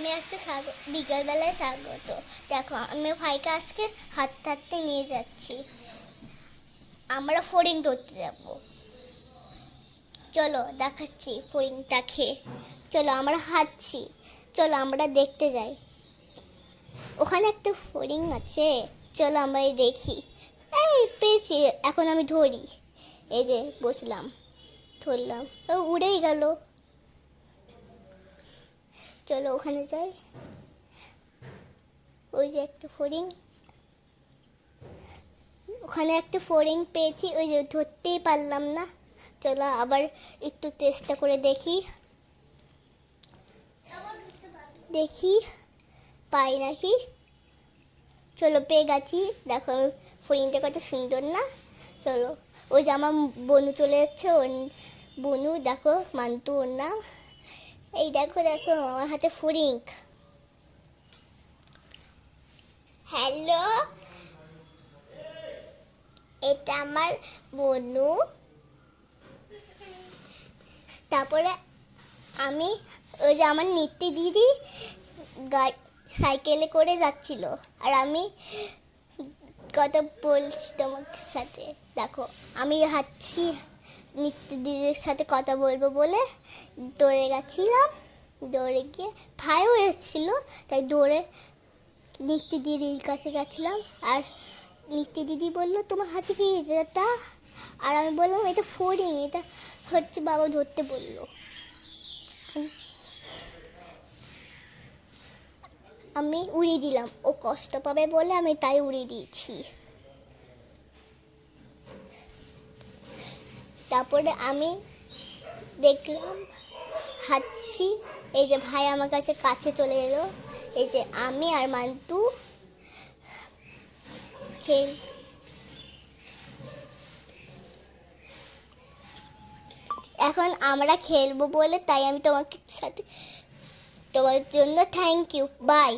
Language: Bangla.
আমি আজকে বিকালবেলায় স্বাগত দেখো, আমি ভাইকে আজকে হাঁটতে হাঁটতে নিয়ে যাচ্ছি। আমরা ফড়িং ধরতে যাব। চলো, দেখাচ্ছি ফড়িংটা খেয়ে। চলো, আমরা হাঁটছি। চলো, আমরা দেখতে যাই। ওখানে একটা ফড়িং আছে। চলো, আমরা এই দেখি। এই, পেয়েছি। এখন আমি ধরি। এই যে, বসলাম। ধরলাম। ও, উড়েই গেল। চলো ওখানে যাই। ওই যে একটা ফড়িং ওখানে একটা ফড়িং পেয়েছি, ওই যে ধরতেই পারলাম না। চলো আবার একটু চেষ্টা করে দেখি। দেখি, পাই নাকি? চলো পেয়ে গেছি। দেখো ফড়িংটা কত সুন্দর না? চলো, ওই যে আমার বনু চলে যাচ্ছে, ওর বনু, দেখো মান্তু ওর নাম। এই দেখো দেখো, আমার হাতে ফড়িং হ্যালো এটা আমার বনু। তারপরে আমি, ওই যে আমার নিত্যি দিদি সাইকেলে করে যাচ্ছিল। আর আমি কথা বলছি তোমার সাথে। দেখো, আমি হাঁটছি। নিত্য দিদির সাথে কথা বলব বলে দৌড়ে গেছিলাম। দৌড়ে গিয়ে ভাইও এসেছিল, তাই দৌড়ে নিত্য দিদির কাছে গেছিলাম। আর নিত্য দিদি বলল, তোমার হাতে কি এটা আর আমি বললাম, এটা ফড়িং এটা হচ্ছে বাবা ধরতে বলল। আমি উড়িয়ে দিলাম। ও কষ্ট পাবে বলে আমি তাই উড়িয়ে দিয়েছি। তারপরে আমি দেখলাম হাঁটছি এই যে ভাই আমার কাছে কাছে চলে এলো, এই যে আমি আর মান্তু খেল, এখন আমরা খেলব বলে তাই আমি তোমাকে সাথে, তোমার জন্য থ্যাংক ইউ বাই